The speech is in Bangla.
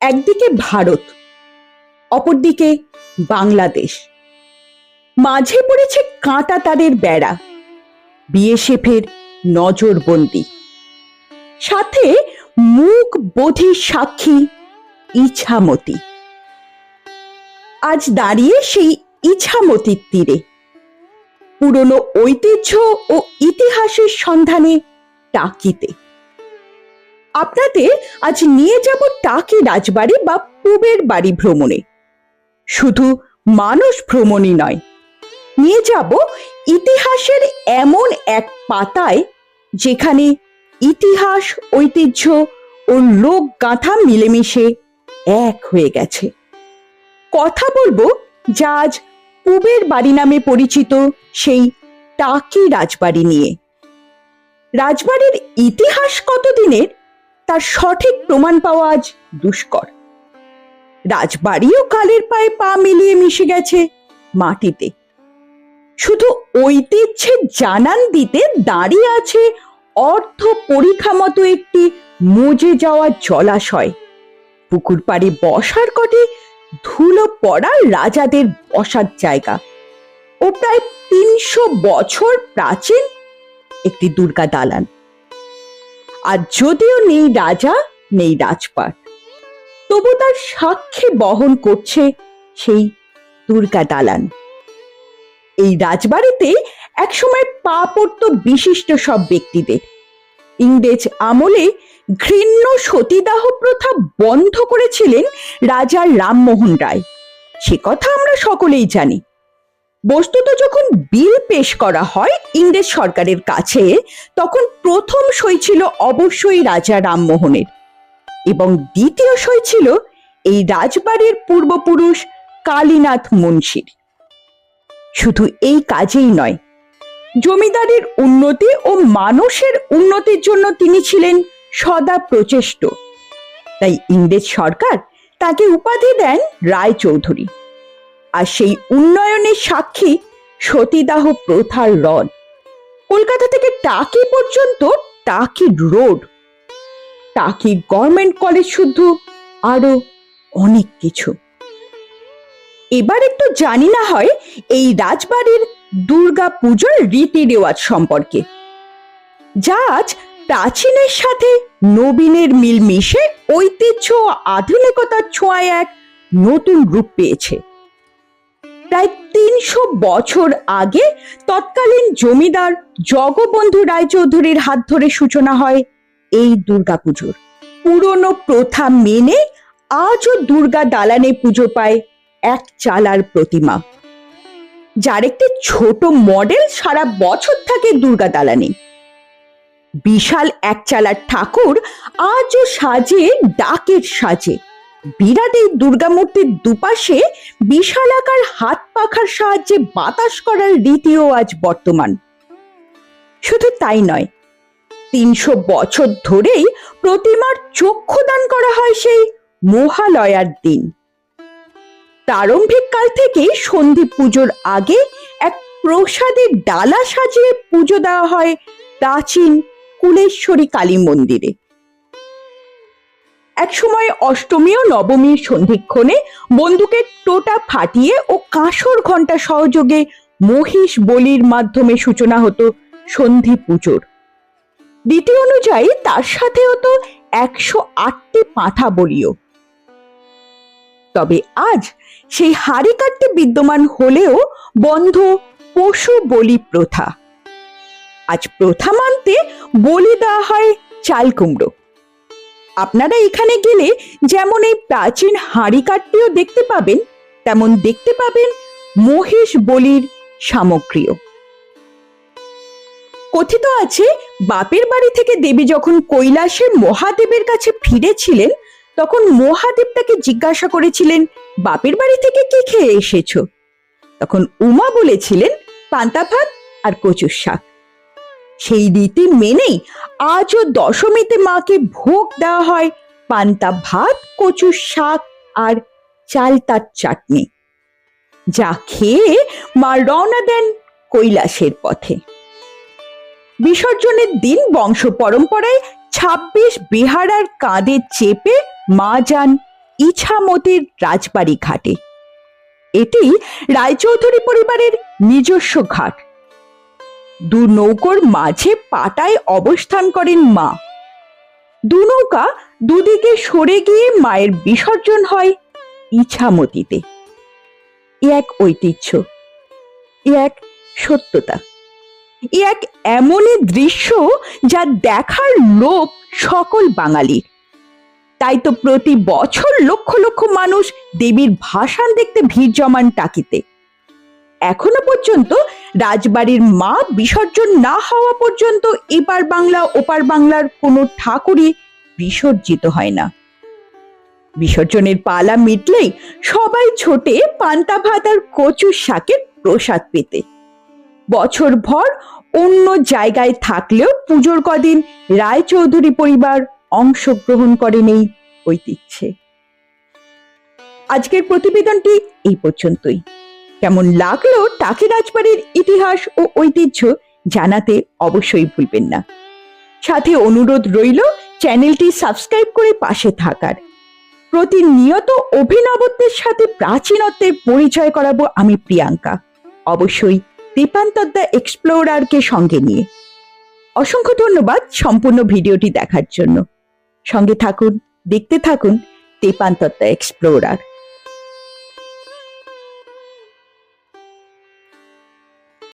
একদিকে ভারত, অপরদিকে বাংলাদেশ। মাঝে পড়েছে কাঁটা তারের বেড়া। বিএসএফের নজরবন্দি। সাথে মুখ বোধি সাক্ষী ইছামতি। আজ দাঁড়িয়ে সেই ইছামতির তীরে। পুরনো ঐতিহ্য ও ইতিহাসের সন্ধানে টাকিতে। আপনাদের আজ নিয়ে যাব টাকি রাজবাড়ি বা পূবের বাড়ি ভ্রমণে। শুধু মানুষ ভ্রমণই নয়, নিয়ে যাব ইতিহাসের এমন এক পাতায় যেখানে ইতিহাস, ঐতিহ্য ও লোকগাথা মিলেমিশে এক হয়ে গেছে। কথা বলব যা আজ পুবের বাড়ি নামে পরিচিত সেই টাকি রাজবাড়ি নিয়ে। রাজবাড়ির ইতিহাস কতদিনের তার সঠিক প্রমাণ পাওয়া আজ দুষ্কর। রাজবাড়িও কালের পায়ে পা মিলিয়ে মিশে গেছে মাটিতে। শুধু ঐতিহ্যে জানান দিতে দাঁড়িয়ে আছে অর্ধ পরীক্ষা মতো একটি মজে যাওয়া জলাশয়। পুকুর পাড়ে বসার কটে ধুলো পড়া রাজাদের বসার জায়গা। ও প্রায় তিনশো বছর প্রাচীন একটি দুর্গা দালান। আর যদিও নেই রাজা, নেই রাজপাট, তবু তার সাক্ষী বহন করছে সেই দুর্গা দালান। এই রাজবাড়িতে একসময় পা পড়ত বিশিষ্ট সব ব্যক্তিদের। ইংরেজ আমলে ঘৃণ্য সতীদাহ প্রথা বন্ধ করেছিলেন রাজা রামমোহন রায়। সে কথা আমরা সকলেই জানি। বস্তুত যখন বিল পেশ করা হয় ইংরেজ সরকারের কাছে, তখন প্রথম সই ছিল অবশ্যই রাজা রামমোহনের। এবং দ্বিতীয় সই ছিল এই রাজবাড়ির পূর্বপুরুষ কালীনাথ মুন্সির। শুধু এই কাজেই নয়, জমিদারির উন্নতি ও মানুষের উন্নতির জন্য তিনি ছিলেন সদা প্রচেষ্ট। তাই ইংরেজ সরকার তাকে উপাধি দেন রায় চৌধুরী আর সেই উন্নয়নের সাক্ষী সতীদাহ প্রথার রদ কলকাতা থেকে টাকি পর্যন্ত Taki road. Taki government college শুদ্ধ, আরও অনেক কিছু। এবার একটু জানি না হয় এই রাজবাড়ির দুর্গা পুজোর রীতি রেওয়াজ সম্পর্কে। যা আজ প্রাচীনের সাথে নবীনের মিল মিশে ঐতিহ্য ও আধুনিকতার ছোঁয়ায় এক নতুন রূপ পেয়েছে। প্রায় তিনশো বছর আগে তৎকালীন জমিদার জগবন্ধু রায়চৌধুরীর হাত ধরে সূচনা হয় এই দুর্গাপুজোর। পুরনো প্রথা মেনে আজও দুর্গা দালানে পুজো পায় এক চালার প্রতিমা। যার একটি ছোট মডেল সারা বছর থাকে দুর্গা দালানে। বিশাল এক চালার ঠাকুর আজও সাজে, ডাকের সাজে। বিরাট এই দুর্গা মূর্তির দুপাশে বিশালাকার হাত পাখার সাহায্যে বাতাস করার রীতিও আজ বর্তমান। শুধু তাই নয়, তিনশো বছর ধরেই প্রতিমার চক্ষুদান করা হয় সেই মহালয়ার দিন। প্রারম্ভিক কাল থেকে সন্ধি পুজোর আগে এক প্রসাদের ডালা সাজিয়ে পুজো দেওয়া হয় প্রাচীন কুলেশ্বরী কালী মন্দিরে। একসময় অষ্টমী ও নবমীর সন্ধিক্ষণে বন্দুকের টোটা ফাটিয়ে ও কাঁসর ঘণ্টা সহযোগে মহিষ বলির মাধ্যমে সূচনা হতো সন্ধি পুজোর। রীতি অনুযায়ী তার সাথে হতো একশো আটটি পাঁঠা বলিও। তবে আজ সেই হাড়ি কাটতে বিদ্যমান হলেও বন্ধ পশু বলি প্রথা। আজ প্রথা মানতে বলি দেওয়া হয় চাল কুমড়ো। আপনারা এখানে গেলে যেমন এই প্রাচীন হাঁড়ি কাঠটিও দেখতে পাবেন, তেমন দেখতে পাবেন মহেশ বলির সামগ্রীও। কথিত আছে, বাপের বাড়ি থেকে দেবী যখন কৈলাসে মহাদেবের কাছে ফিরেছিলেন, তখন মহাদেব তাকে জিজ্ঞাসা করেছিলেন, বাপের বাড়ি থেকে কি খেয়ে এসেছ? তখন উমা বলেছিলেন, পান্তা ভাত আর কচুর শাক। সেই রীতি মেনেই আজও দশমীতে মাকে ভোগ দেওয়া হয়। পান্তা ভাত কচুর শাক আর চালতার চাটনি। যা খেয়ে মা রওনা দেন কৈলাসের পথে। বিসর্জনের দিন বংশ পরম্পরায় ছাব্বিশ বেহারার কাঁধে চেপে মা যান ইছামতির রাজবাড়ি ঘাটে এটি রায়চৌধুরী পরিবারের নিজস্ব ঘাট। দু নৌকোর মাঝে পাটায় অবস্থান করেন মা। দু নৌকা দুদিকে সরে গিয়ে মায়ের বিসর্জন হয় ইছামতিতে এ এক ঐতিহ্য, এ এক সত্যতা, এ এক এমনই দৃশ্য যা দেখার লোক সকল বাঙালির। তাই তো প্রতি বছর লক্ষ লক্ষ মানুষ দেবীর ভাসান দেখতে ভিড় জমান টাকিতে। এখনও পর্যন্ত রাজবাড়ির মা বিসর্জন না হওয়া পর্যন্ত এপার বাংলা, ওপার বাংলার কোনো ঠাকুরই বিসর্জিত হয় না। বিসর্জনের পালা মিটলেই সবাই ছোটে পান্তা ভাত আর কচুর শাকের প্রসাদ পেতে। বছর ভর অন্য জায়গায় থাকলেও পুজোর কদিন রায়চৌধুরী পরিবার অংশগ্রহণ করেন এই ঐতিহ্যে। আজকের প্রতিবেদনটি এই পর্যন্তই। কেমন লাগল টাকি রাজবাড়ির ইতিহাস ও ঐতিহ্য জানাতে অবশ্যই ভুলবেন না। সাথে অনুরোধ রইল, চ্যানেলটি সাবস্ক্রাইব করে পাশে থাকার। প্রতিনিয়ত অভিনবত্বের সাথে প্রাচীনত্বের পরিচয় করাবো আমি প্রিয়াঙ্কা। অবশ্যই দীপান্তদ্দা এক্সপ্লোরারকে সঙ্গে নিয়ে। অসংখ্য ধন্যবাদ সম্পূর্ণ ভিডিওটি দেখার জন্য। সঙ্গে থাকুন, দেখতে থাকুন দীপান্তদ্দা এক্সপ্লোরার।